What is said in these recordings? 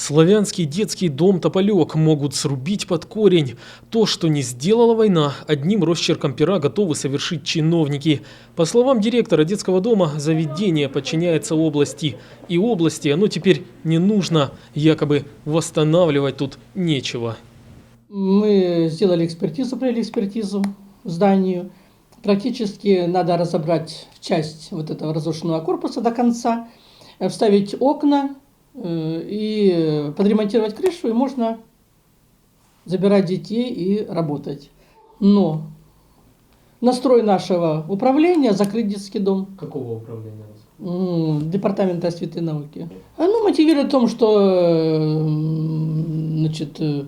Славянский детский дом «Тополек» могут срубить под корень. То, что не сделала война, одним росчерком пера готовы совершить чиновники. По словам директора детского дома, заведение подчиняется области. И области оно теперь не нужно. Якобы восстанавливать тут нечего. Мы сделали экспертизу, провели экспертизу зданию. Практически надо разобрать часть вот этого разрушенного корпуса до конца, вставить окна и подремонтировать крышу, и можно забирать детей и работать. Но настрой нашего управления закрыть детский дом. Какого управления? Департамента освіти и науки. Ну, мотивирует в том, что э, значит, э,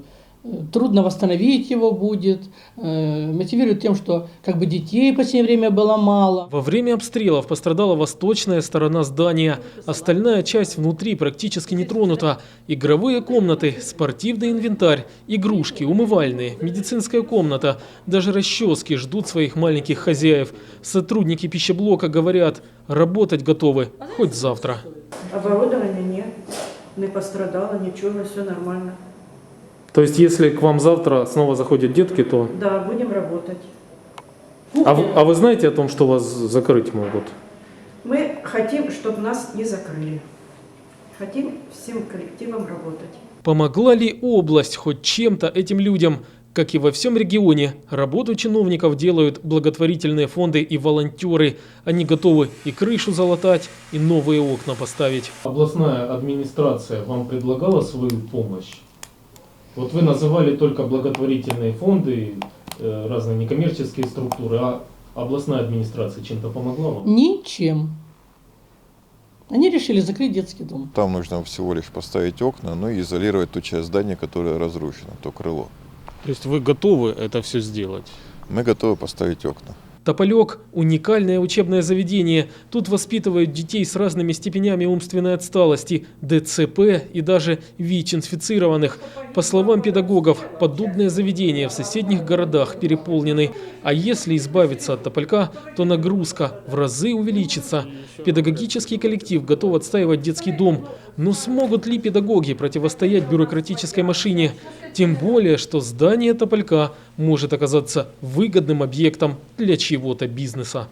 трудно восстановить его будет, э, мотивирует тем, что как бы детей в последнее время было мало. Во время обстрелов пострадала восточная сторона здания. Остальная часть внутри практически не тронута. Игровые комнаты, спортивный инвентарь, игрушки, умывальные, медицинская комната, даже расчески ждут своих маленьких хозяев. Сотрудники пищеблока говорят, работать готовы хоть завтра. Оборудования нет, не пострадало, ничего, все нормально. То есть, если к вам завтра снова заходят детки, то... Да, будем работать. А вы, а вы знаете о том, что вас закрыть могут? Мы хотим, чтобы нас не закрыли. Хотим всем коллективом работать. Помогла ли область хоть чем-то этим людям? Как и во всем регионе, работу чиновников делают благотворительные фонды и волонтеры. Они готовы и крышу залатать, и новые окна поставить. Областная администрация вам предлагала свою помощь? Вот вы называли только благотворительные фонды, э, разные некоммерческие структуры, а областная администрация чем-то помогла вам? Ничем. Они решили закрыть детский дом. Там нужно всего лишь поставить окна, ну и изолировать ту часть здания, которая разрушена, то крыло. То есть вы готовы это все сделать? Мы готовы поставить окна. Тополек – уникальное учебное заведение. Тут воспитывают детей с разными степенями умственной отсталости, ДЦП и даже ВИЧ-инфицированных. По словам педагогов, подобные заведения в соседних городах переполнены. А если избавиться от Тополька, то нагрузка в разы увеличится. Педагогический коллектив готов отстаивать детский дом. Но смогут ли педагоги противостоять бюрократической машине? Тем более, что здание Тополька может оказаться выгодным объектом для чьего-то бизнеса.